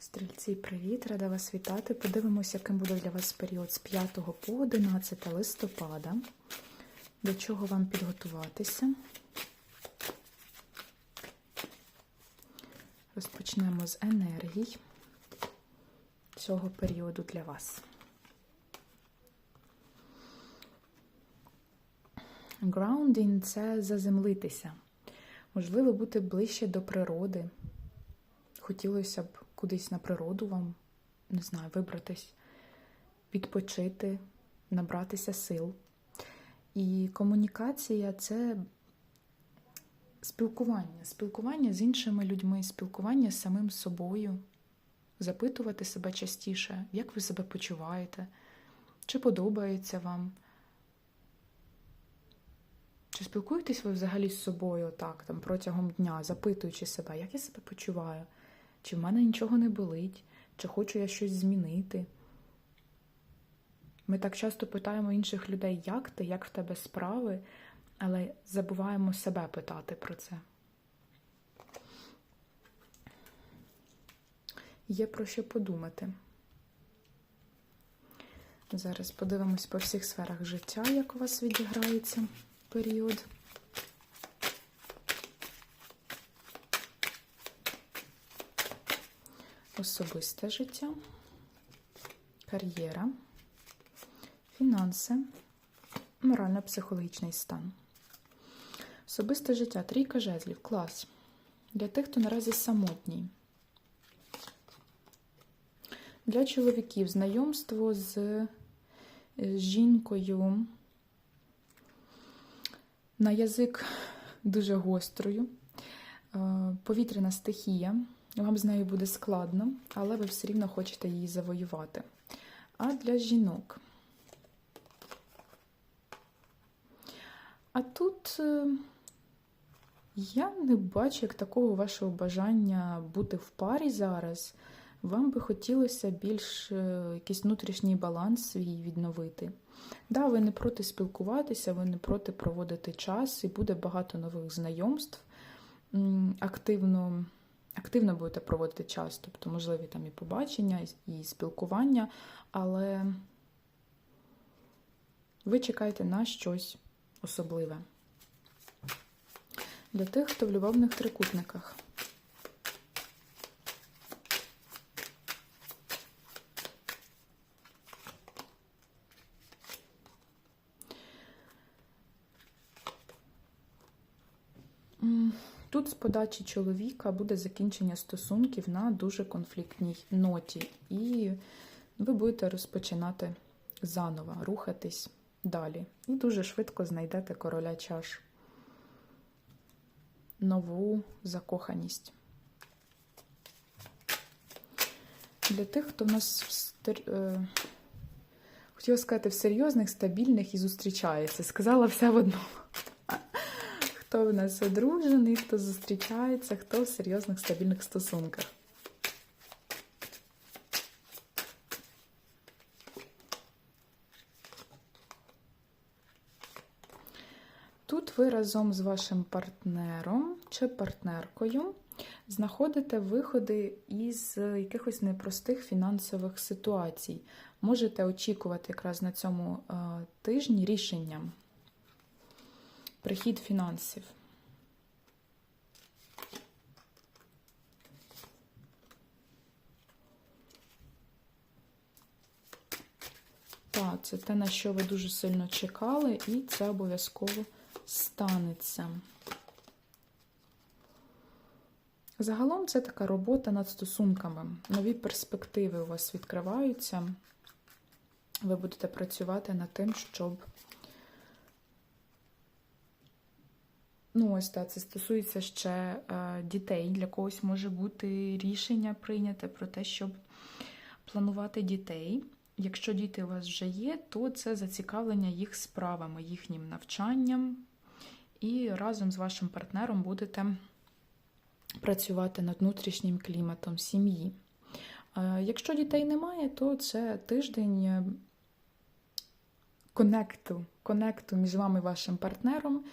Стрільці, привіт! Рада вас вітати. Подивимося, яким буде для вас період з 5 по 11 листопада. До чого вам підготуватися? Розпочнемо з енергій цього періоду для вас. Grounding – це заземлитися. Можливо, бути ближче до природи. Хотілося б кудись на природу вам, не знаю, вибратись, відпочити, набратися сил. І комунікація це спілкування, спілкування з іншими людьми, спілкування з самим собою, запитувати себе частіше, як ви себе почуваєте, чи подобається вам. Чи спілкуєтесь ви взагалі з собою так, там, протягом дня, запитуючи себе, як я себе почуваю? Чи в мене нічого не болить, чи хочу я щось змінити. Ми так часто питаємо інших людей, як ти, як в тебе справи, але забуваємо себе питати про це. Є про що подумати. Зараз подивимось по всіх сферах життя, як у вас відіграється період. Особисте життя, кар'єра, фінанси, морально-психологічний стан. Особисте життя, трійка жезлів, клас. Для тих, хто наразі самотній. Для чоловіків знайомство з жінкою на язик дуже гострою, повітряна стихія. Вам з нею буде складно, але ви все рівно хочете її завоювати. А для жінок. А тут е, я не бачу як такого вашого бажання бути в парі зараз. Вам би хотілося більш е, якийсь внутрішній баланс свій відновити. Да, ви не проти спілкуватися, ви не проти проводити час, і буде багато нових знайомств. Активно активно будете проводити час, тобто можливі там і побачення, і спілкування, але ви чекаєте на щось особливе. Для тих, хто в любовних трикутниках. Тут з подачі чоловіка буде закінчення стосунків на дуже конфліктній ноті, і ви будете розпочинати заново, рухатись далі. І дуже швидко знайдете короля чаш. Нову закоханість. Для тих, хто в нас в е... хотіла сказати, в серйозних, стабільних і зустрічається. Сказала все в одному. Хто в нас одружений, хто зустрічається, хто в серйозних стабільних стосунках. Тут ви разом з вашим партнером чи партнеркою знаходите виходи із якихось непростих фінансових ситуацій. Можете очікувати якраз на цьому тижні рішення прихід фінансів. Так, це те, на що ви дуже сильно чекали, і це обов'язково станеться. Загалом це така робота над стосунками. Нові перспективи у вас відкриваються. Ви будете працювати над тим, щоб Ну, ось так, це стосується ще е, дітей. Для когось може бути рішення прийняте про те, щоб планувати дітей. Якщо діти у вас вже є, то це зацікавлення їх справами, їхнім навчанням. І разом з вашим партнером будете працювати над внутрішнім кліматом сім'ї. Е, якщо дітей немає, то це тиждень е, конекту, конекту між вами і вашим партнером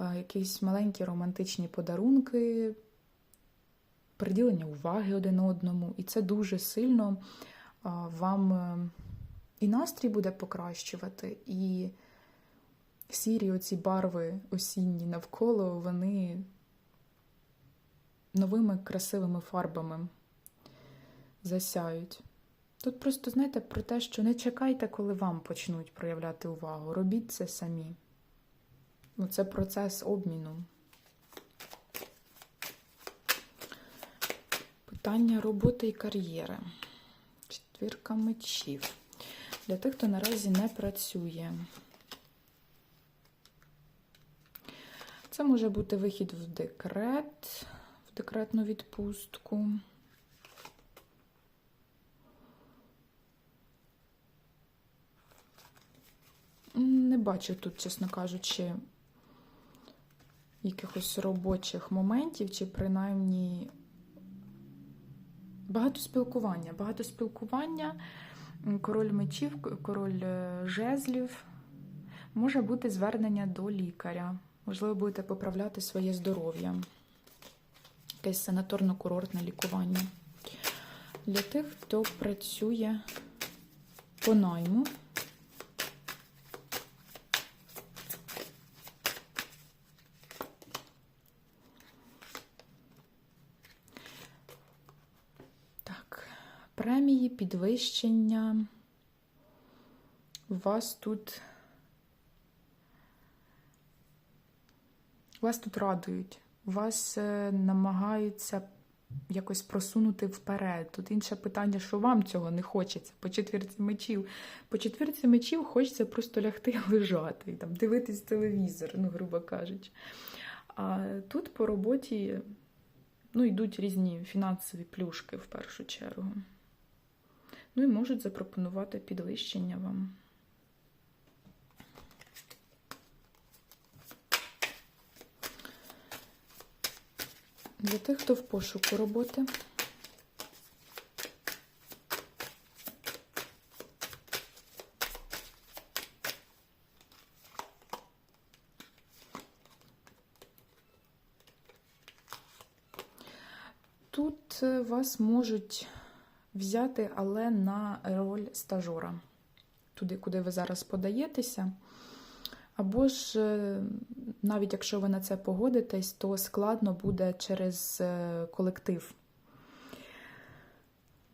якісь маленькі романтичні подарунки, приділення уваги один одному, і це дуже сильно вам е, і настрій буде покращувати, і сірі оці барви осінні навколо, вони новими красивими фарбами засяють. Тут просто знаєте про те, що не чекайте, коли вам почнуть проявляти увагу. Робіть це самі. Ну, Це процес обміну. Питання роботи і кар'єри. Четвірка мечів. Для тих, хто наразі не працює. Це може бути вихід в декрет, в декретну відпустку. Не бачу тут, чесно кажучи, якихось робочих моментів, чи принаймні багато спілкування. Багато спілкування, король мечів, король е, жезлів, може бути звернення до лікаря. Можливо, будете поправляти своє здоров'я. Якесь санаторно-курортне лікування. Для тих, хто працює по найму. Так, премії, підвищення. У Вас тут. Вас тут радують, вас е, намагаються якось просунути вперед. Тут інше питання, що вам цього не хочеться. По четвірці мечів. По четвірці мечів хочеться просто лягти і лежати, і там дивитись телевізор, ну, грубо кажучи. А тут по роботі ну, йдуть різні фінансові плюшки в першу чергу. Ну і можуть запропонувати підвищення вам. Для тих, хто в пошуку роботи. Тут е, вас можуть взяти, але на роль стажора, туди, куди ви зараз подаєтеся. Або ж, е, навіть якщо ви на це погодитесь, то складно буде через е, колектив.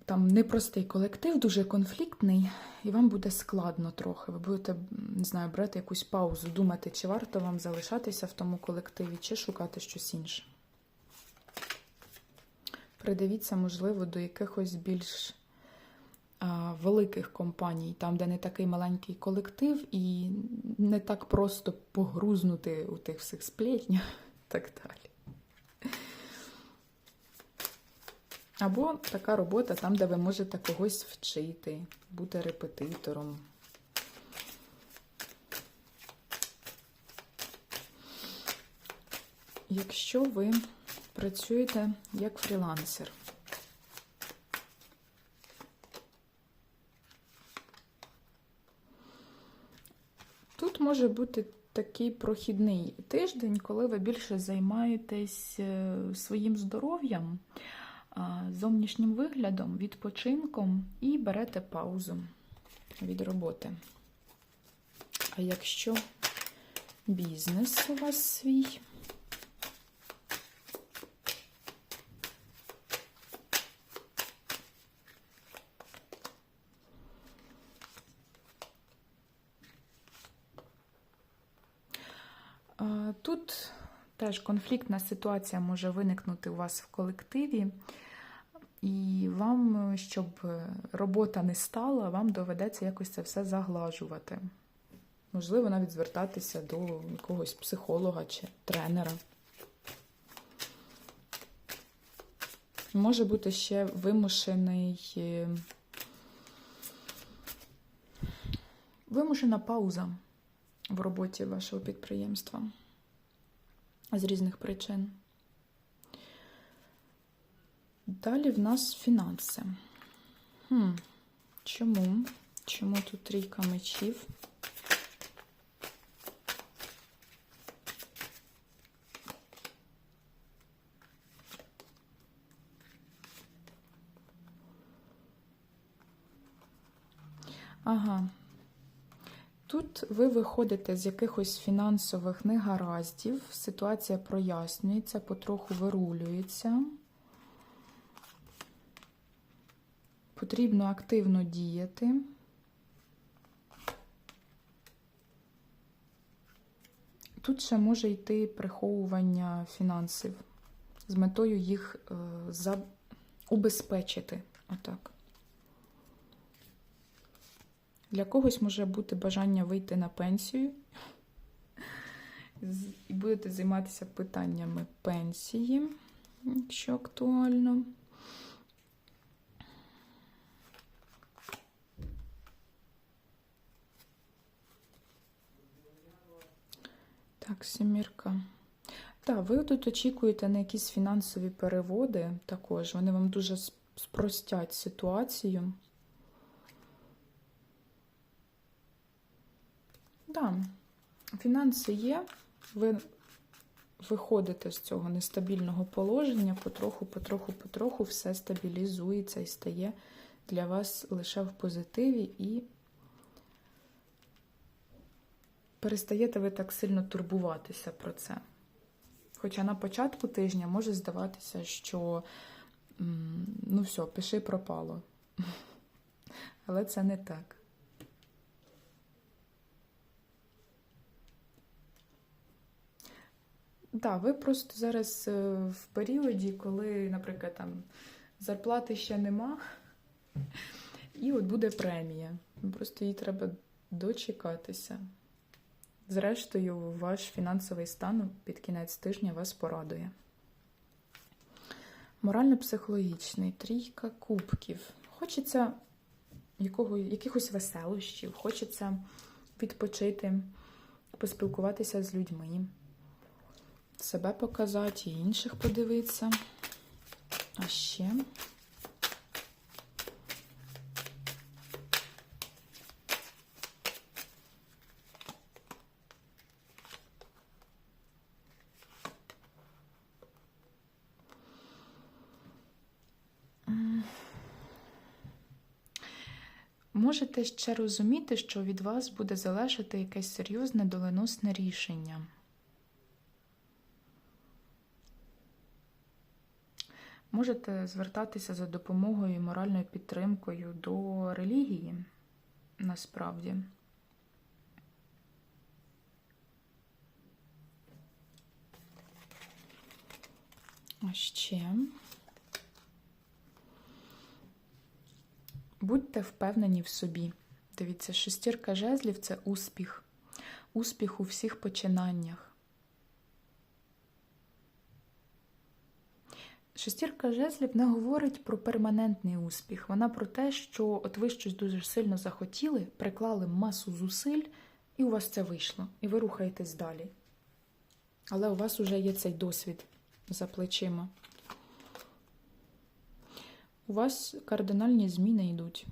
Там непростий колектив, дуже конфліктний, і вам буде складно трохи. Ви будете, не знаю, брати якусь паузу, думати, чи варто вам залишатися в тому колективі, чи шукати щось інше. Придивіться, можливо, до якихось більш а, великих компаній, там, де не такий маленький колектив, і не так просто погрузнути у тих всіх сплетнях і так далі. Або така робота там, де ви можете когось вчити, бути репетитором. Якщо ви працюєте як фрілансер, тут може бути такий прохідний тиждень, коли ви більше займаєтесь е, своїм здоров'ям зовнішнім виглядом, відпочинком і берете паузу від роботи. А якщо бізнес у вас свій, Тут теж конфліктна ситуація може виникнути у вас в колективі. І вам, щоб робота не стала, вам доведеться якось це все заглажувати. Можливо, навіть звертатися до якогось психолога чи тренера. Може бути ще вимушений, вимушена пауза в роботі вашого підприємства з різних причин. Далі в нас фінанси. Хм, Чому? Чому тут трійка мечів? Ага, ви виходите з якихось фінансових негараздів, ситуація прояснюється, потроху вирулюється. Потрібно активно діяти. Тут ще може йти приховування фінансів з метою їх е, за... убезпечити. Отак. Для когось може бути бажання вийти на пенсію. І будете займатися питаннями пенсії, якщо актуально. Так, сімірка. Так, ви тут очікуєте на якісь фінансові переводи також. Вони вам дуже спростять ситуацію. Так, фінанси є. Ви виходите з цього нестабільного положення, потроху, потроху, потроху все стабілізується і стає для вас лише в позитиві і перестаєте ви так сильно турбуватися про це. Хоча на початку тижня може здаватися, що ну все, пиши пропало. Але це не так. Так, ви просто зараз е, в періоді, коли, наприклад, там зарплати ще нема, і от буде премія. Просто їй треба дочекатися. Зрештою, ваш фінансовий стан під кінець тижня вас порадує. Морально-психологічний, трійка кубків. Хочеться якого, якихось веселощів, хочеться відпочити, поспілкуватися з людьми, себе показати і інших подивитися. А ще. Можете ще розуміти, що від вас буде залежати якесь серйозне доленосне рішення. Можете звертатися за допомогою і моральною підтримкою до релігії насправді. А ще. Будьте впевнені в собі. Дивіться, шестірка жезлів це успіх. Успіх у всіх починаннях. Шестірка жезлів не говорить про перманентний успіх. Вона про те, що от ви щось дуже сильно захотіли, приклали масу зусиль, і у вас це вийшло. І ви рухаєтесь далі. Але у вас вже є цей досвід за плечима. У вас кардинальні зміни йдуть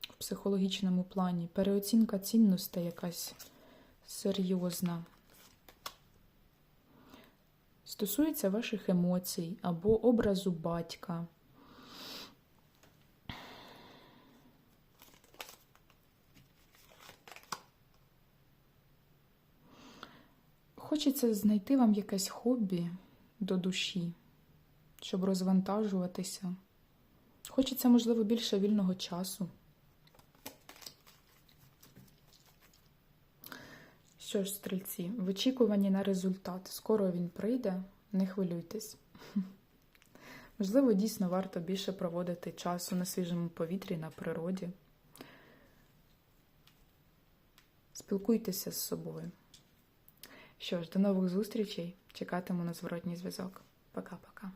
в психологічному плані. Переоцінка цінностей якась серйозна. Стосується ваших емоцій або образу батька. Хочеться знайти вам якесь хобі до душі, щоб розвантажуватися. Хочеться, можливо, більше вільного часу. Що ж, стрільці, в очікуванні на результат. Скоро він прийде, не хвилюйтесь. Можливо, дійсно варто більше проводити часу на свіжому повітрі, на природі. Спілкуйтеся з собою. Що ж, до нових зустрічей. Чекатиму на зворотній зв'язок. Пока-пока.